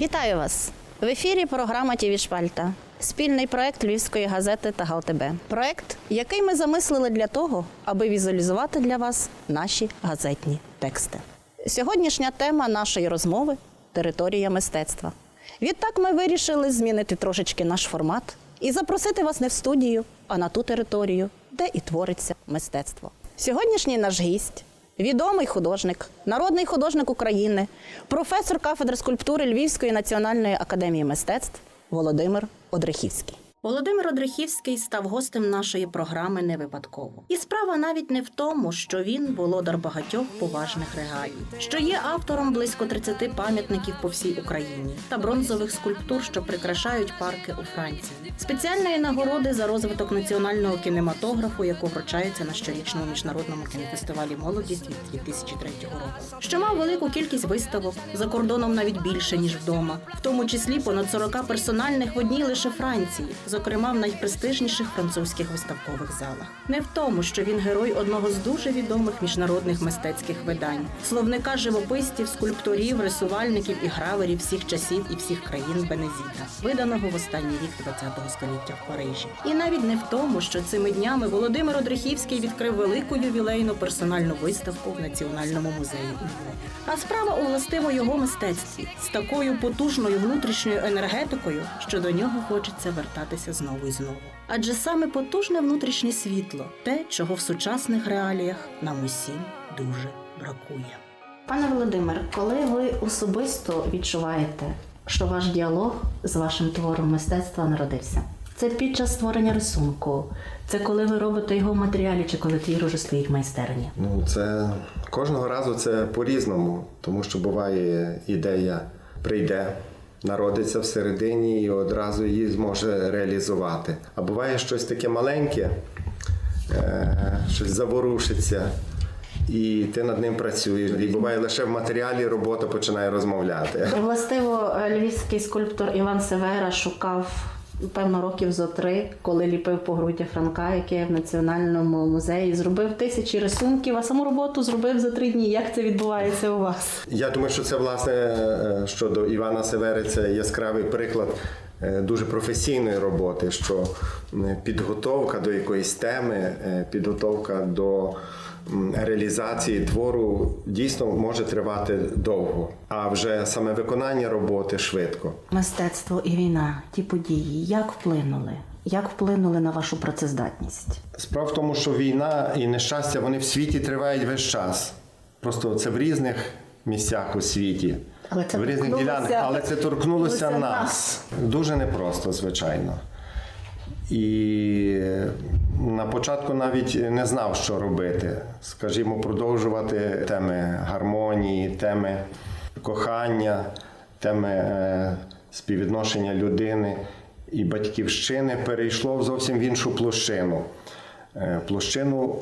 Вітаю вас! В ефірі програма «ТІВІ Шпальта. Спільний проект Львівської газети та ГАЛТБ. Проект, який ми замислили для того, аби візуалізувати для вас наші газетні тексти. Сьогоднішня тема нашої розмови територія мистецтва. Відтак ми вирішили змінити трошечки наш формат і запросити вас не в студію, а на ту територію, де і твориться мистецтво. Сьогоднішній наш гість Відомий художник, народний художник України, професор кафедри скульптури Львівської національної академії мистецтв Володимир Одрехівський. Володимир Одрехівський став гостем нашої програми не випадково. І справа навіть не в тому, що він володар багатьох поважних регалій, що є автором близько 30 пам'ятників по всій Україні та бронзових скульптур, що прикрашають парки у Франції, спеціальної нагороди за розвиток національного кінематографу, яку вручається на щорічному міжнародному кінофестивалі молодість від 2003 року, що мав велику кількість виставок за кордоном навіть більше ніж вдома, в тому числі понад 40 персональних в одній лише Франції, зокрема в найпрестижніших французьких виставкових залах. Не в тому, що він герой одного з дуже відомих міжнародних мистецьких видань, словника живописців, скульпторів, рисувальників і граверів всіх часів і всіх країн Бенезіта, виданого в останній рік ХХ століття в Парижі. І навіть не в тому, що цими днями Володимир Одрехівський відкрив велику ювілейну персональну виставку в Національному музеї. А справа у властиво його мистецтві з такою потужною внутрішньою енергетикою, що до нього хочеться вертатися знову і знову. Адже саме потужне внутрішнє світло те, чого в сучасних реаліях нам усім дуже бракує. Пане Володимир, коли ви особисто відчуваєте, що ваш діалог з вашим твором мистецтва народився? Це під час створення рисунку, це коли ви робите його в матеріалі, чи коли твір уже стоїть в майстерні. Ну, це кожного разу це по-різному, тому що буває ідея прийде, народиться всередині і одразу її зможе реалізувати. А буває щось таке маленьке, е, щось заворушиться. І ти над ним працюєш. І буває лише в матеріалі робота починає розмовляти. Властиво, львівський скульптор Іван Севера шукав певно років зо три, коли ліпив по грудях Франка, яке в національному музеї, зробив тисячі рисунків, а саму роботу зробив за три дні. Як це відбувається у вас? Я думаю, що це власне е, щодо Івана Севери, це яскравий приклад е, дуже професійної роботи, що підготовка до якоїсь теми, е, підготовка до реалізації твору дійсно може тривати довго, а вже саме виконання роботи швидко. Мистецтво і війна, ті події, як вплинули? Як вплинули на вашу працездатність? Справа в тому, що війна і нещастя вони в світі тривають весь час. Просто це в різних місцях у світі. Але це в різних ділянках, але це торкнулося нас. нас. Дуже непросто, звичайно. І на початку навіть не знав, що робити. Скажімо, продовжувати теми гармонії, теми кохання, теми е, співвідношення людини і батьківщини перейшло зовсім в іншу площину. Е, Площину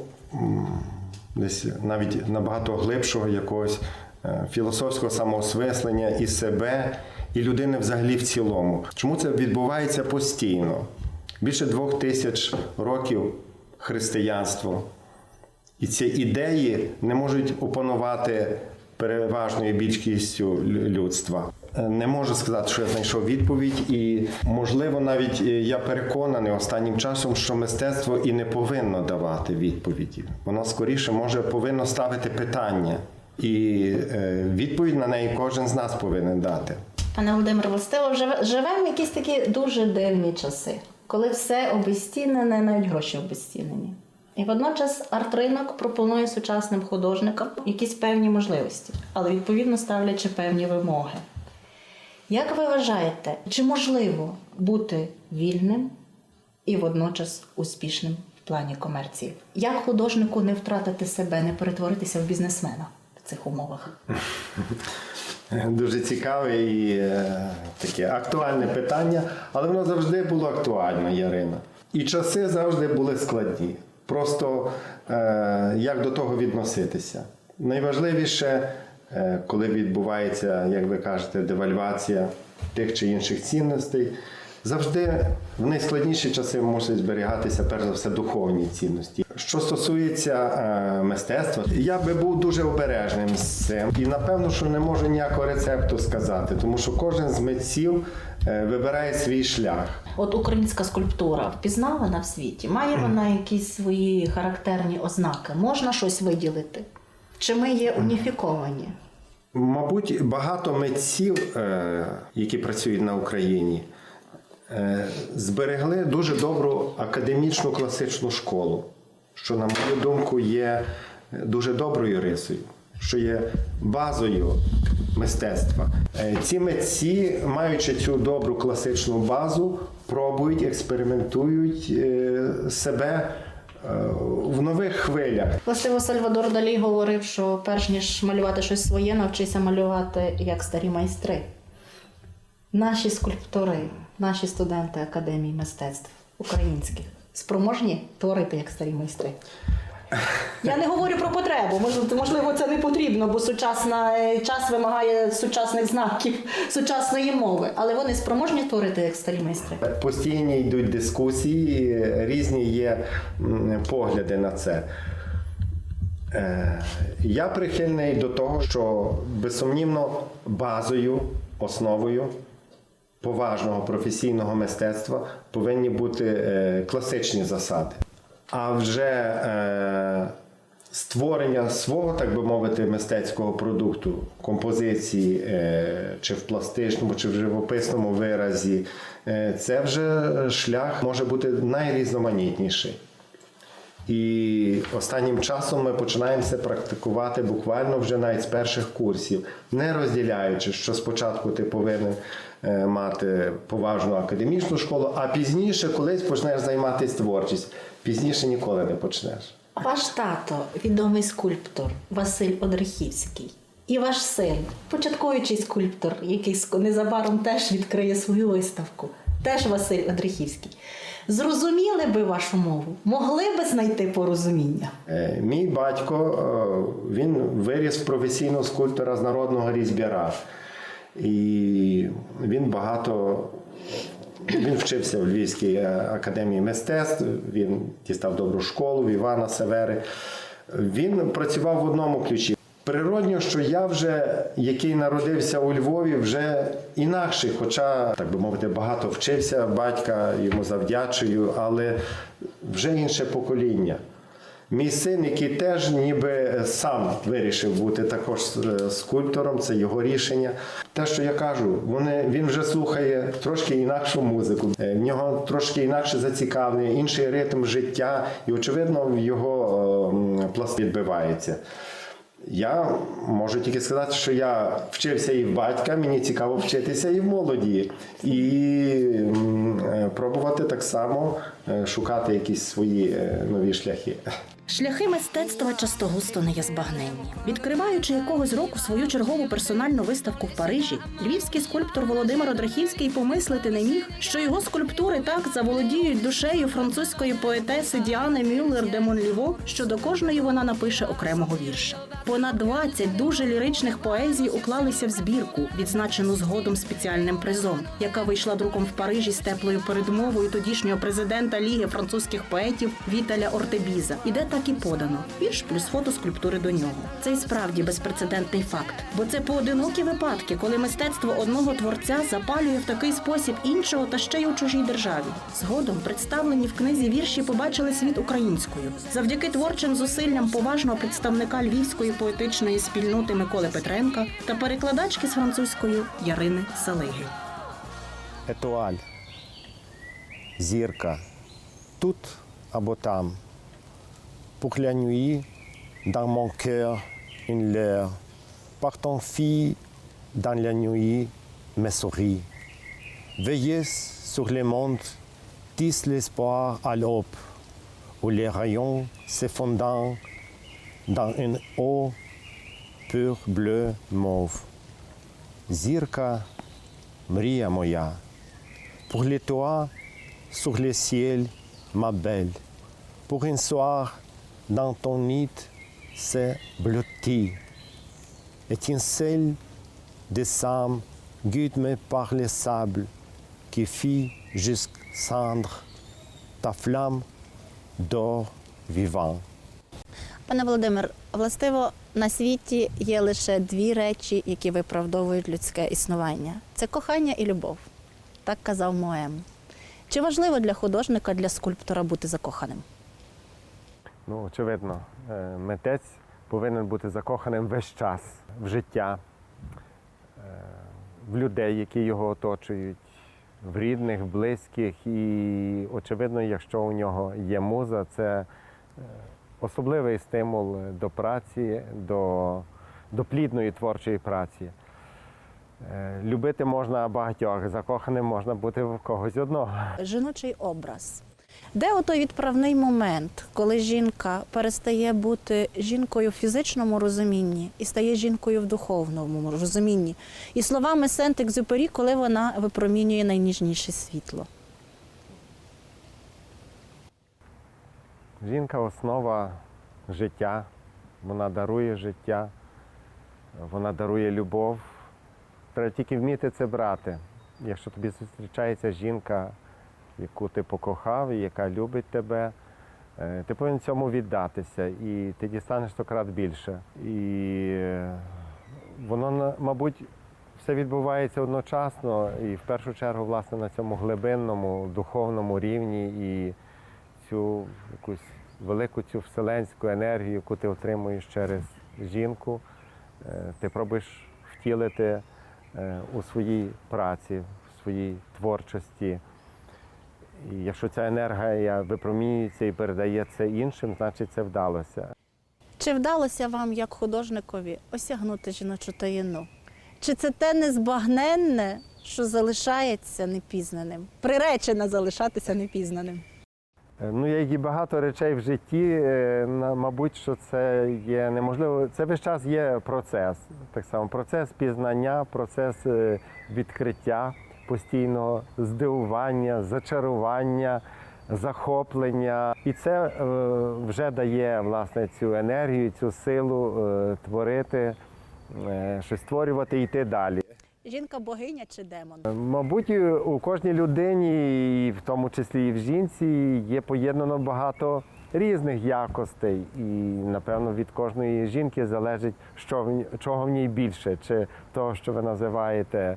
десь навіть набагато глибшого якогось е, філософського самоосмислення і себе, і людини взагалі в цілому. Чому це відбувається постійно? Більше двох тисяч років християнство. І ці ідеї не можуть опанувати переважною більшістю людства. Е, Не можу сказати, що я знайшов відповідь, і можливо, навіть е, я переконаний останнім часом, що мистецтво і не повинно давати відповіді. Воно скоріше може повинно ставити питання, і е, відповідь на неї кожен з нас повинен дати. Пане Володимире, властиво живе- живемо в якісь такі дуже дивні часи, коли все обезцінене, навіть гроші обезцінені. І водночас арт-ринок пропонує сучасним художникам якісь певні можливості, але відповідно ставлячи певні вимоги. Як ви вважаєте, чи можливо бути вільним і водночас успішним в плані комерції? Як художнику не втратити себе, не перетворитися в бізнесмена в цих умовах? Дуже цікаве і е, таке актуальне питання, але воно завжди було актуальне, Ярина. І часи завжди були складні. Просто е, як до того відноситися. Найважливіше, е, коли відбувається, як ви кажете, девальвація тих чи інших цінностей, Завжди в найскладніші часи мусять зберігатися перш за все духовні цінності. Що стосується е, мистецтва, я би був дуже обережним з цим. І напевно, що не можу ніякого рецепту сказати, тому що кожен з митців е, вибирає свій шлях. От українська скульптура впізнавана в світі? Має вона якісь свої характерні ознаки? Можна щось виділити? Чи ми є уніфіковані? Мабуть, багато митців, е, які працюють на Україні, зберегли дуже добру академічну класичну школу, що, на мою думку, є дуже доброю рисою, що є базою мистецтва. Е, Ці митці, маючи цю добру класичну базу, пробують, експериментують е, себе е, в нових хвилях. Властиво Сальвадор Далі говорив, що перш ніж малювати щось своє, навчися малювати як старі майстри. Наші скульптори, наші студенти Академії мистецтв українських спроможні творити як старі майстри. Я не говорю про потребу. Можливо, це не потрібно, бо сучасна е, час вимагає сучасних знаків, сучасної мови. Але вони спроможні творити як старі майстри. Постійні йдуть дискусії, різні є погляди на це. Е, Я прихильний до того, що безсумнівно базою, основою поважного професійного мистецтва повинні бути е, класичні засади. А вже е, створення свого, так би мовити, мистецького продукту, композиції, е, чи в пластичному, чи в живописному виразі, це вже шлях може бути найрізноманітніший. І останнім часом ми починаємо це практикувати буквально вже навіть з перших курсів, не розділяючи, що спочатку ти повинен е, мати поважну академічну школу, а пізніше колись почнеш займатися творчістю. Пізніше ніколи не почнеш. Ваш тато, відомий скульптор Василь Одрихівський, і ваш син, початковуючий скульптор, який незабаром теж відкриє свою виставку, теж Василь Одрихівський. Зрозуміли би вашу мову, могли би знайти порозуміння. Е, Мій батько е, він виріс в професійного скульптора з народного різьбяра. І він багато він вчився в Львівській е, академії мистецтв, він дістав добру школу в Івана Севери. Він працював в одному ключі. Природньо, що я вже, який народився у Львові, вже інакший, хоча, так би мовити, багато вчився батька, йому завдячую, але вже інше покоління. Мій син, який теж ніби сам вирішив бути також е, скульптором, це його рішення. Те, що я кажу, вони, він вже слухає трошки інакшу музику, Е, в нього трошки інакше зацікавлення, інший ритм життя, і, очевидно, його е, пласт відбивається. Я можу тільки сказати, що я вчився і в батька, мені цікаво вчитися і в молоді. І е, пробувати так само е, шукати якісь свої е, нові шляхи. Шляхи мистецтва часто густо не є. Відкриваючи якогось року свою чергову персональну виставку в Парижі, львівський скульптор Володимир Одрахівський помислити не міг, що його скульптури так заволодіють душею французької поетеси Діани Мюллер де Монліво, що до кожної вона напише окремого вірша. Понад 20 дуже ліричних поезій уклалися в збірку, відзначену згодом спеціальним призом, яка вийшла друком в Парижі з теплою передмовою тодішнього президента Ліги французьких поетів Віталя Ортебіза. І де так і подано. Вірш плюс фото скульптури до нього. Це й справді безпрецедентний факт, бо це поодинокі випадки, коли мистецтво одного творця запалює в такий спосіб іншого та ще й у чужій державі. Згодом представлені в книзі вірші побачили світ українською завдяки творчим зусиллям поважного представника львівської поетичної спільноти Миколи Петренка та перекладачки з французької Ярини Салиги. Етуаль, зірка, тут або там. pour la nuit, dans mon cœur, une lueur, par ton fille, dans la nuit, mes souris. Veillez sur les mondes, tisse l'espoir à l'aube, où les rayons s'effondrent dans une eau pure bleu mauve. Zirka, Mria moya, pour les toits, sur le ciel, ma belle, pour un soir dans ton nid c'est blotti. Étincelle de sang, guide-moi par les sables qui fit jusqu'à cendre, ta flamme d'or vivant. Пане Володимир, властиво на світі є лише дві речі, які виправдовують людське існування: це кохання і любов. Так казав Моем. Чи важливо для художника, для скульптора бути закоханим? Ну, очевидно, е, митець повинен бути закоханим весь час в життя, е, в людей, які його оточують, в рідних, в близьких. І, очевидно, якщо у нього є муза, це е, особливий стимул до праці, до, до плідної творчої праці. Любити можна багатьох, закоханим можна бути в когось одного. Жіночий образ. Де отой відправний момент, коли жінка перестає бути жінкою в фізичному розумінні і стає жінкою в духовному розумінні? І словами Сент-Екзюпері, коли вона випромінює найніжніше світло. Жінка основа життя, вона дарує життя, вона дарує любов. Треба тільки вміти це брати. Якщо тобі зустрічається жінка, яку ти покохав, і яка любить тебе, е, ти повинен цьому віддатися, і ти дістанеш сто крат більше. І е, воно, мабуть, все відбувається одночасно, і в першу чергу, власне, на цьому глибинному, духовному рівні. І цю якусь велику цю вселенську енергію, яку ти отримуєш через жінку, е, ти пробуєш втілити у своїй праці, в своїй творчості. І якщо ця енергія випромінюється і передає це іншим, значить це вдалося. Чи вдалося вам, як художникові, осягнути жіночу таїну? Чи це те незбагненне, що залишається непізнаним? Приречена залишатися непізнаним? Е, Ну, як і багато речей в житті, е, мабуть, що це є неможливо. Це весь час є процес. Так само процес пізнання, процес е, відкриття, постійного здивування, зачарування, захоплення. І це е, вже дає власне цю енергію, цю силу е, творити, е, щось створювати і йти далі. Жінка богиня чи демон? Мабуть, у кожній людині, і в тому числі і в жінці, є поєднано багато різних якостей. І, напевно, від кожної жінки залежить, що в, чого в ній більше, чи того, що ви називаєте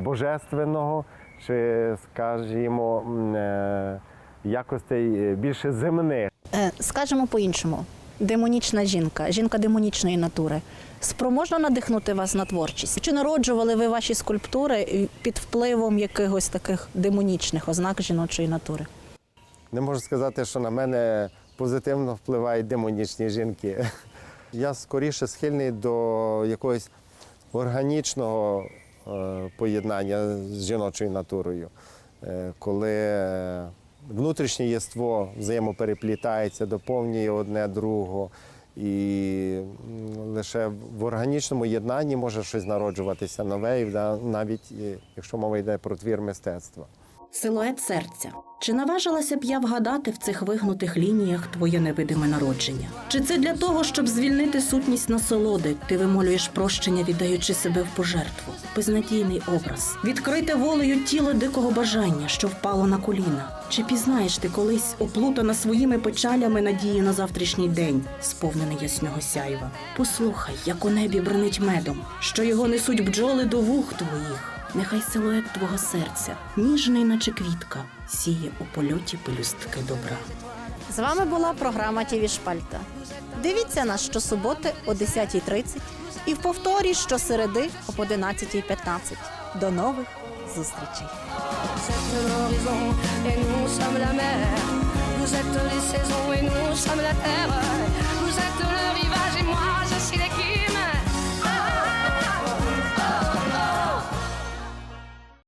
божественного, чи, скажімо, е, якостей е, більше земних. Е, Скажемо по-іншому: демонічна жінка, жінка демонічної натури. Спроможна надихнути вас на творчість? Чи народжували ви ваші скульптури під впливом якихось таких демонічних ознак жіночої натури? Не можу сказати, що на мене позитивно впливають демонічні жінки. Я скоріше схильний до якогось органічного е, поєднання з жіночою натурою, Е, коли е, внутрішнє єство взаємопереплітається, доповнює одне другого. І лише в органічному єднанні може щось народжуватися нове, навіть е, якщо мова йде про твір мистецтва. Силует серця. Чи наважилася б я вгадати в цих вигнутих лініях твоє невидиме народження? Чи це для того, щоб звільнити сутність насолоди, ти вимолюєш прощення, віддаючи себе в пожертву? Безнадійний образ, відкрите волею тіло дикого бажання, що впало на коліна. Чи пізнаєш ти колись оплутана своїми печалями надії на завтрашній день, сповнений ясного сяйва? Послухай, як у небі бренить медом, що його несуть бджоли до вух твоїх. Нехай силует твого серця, ніжний, наче квітка, сіє у польоті пелюстки добра. З вами була програма «ТІВІ Шпальта. Дивіться нас щосуботи о 10.30 і в повторі щосереди об 11.15. До нових зустрічей! Vous êtes nous sommes la mer. Vous êtes les saisons et nous sommes la terre. Vous êtes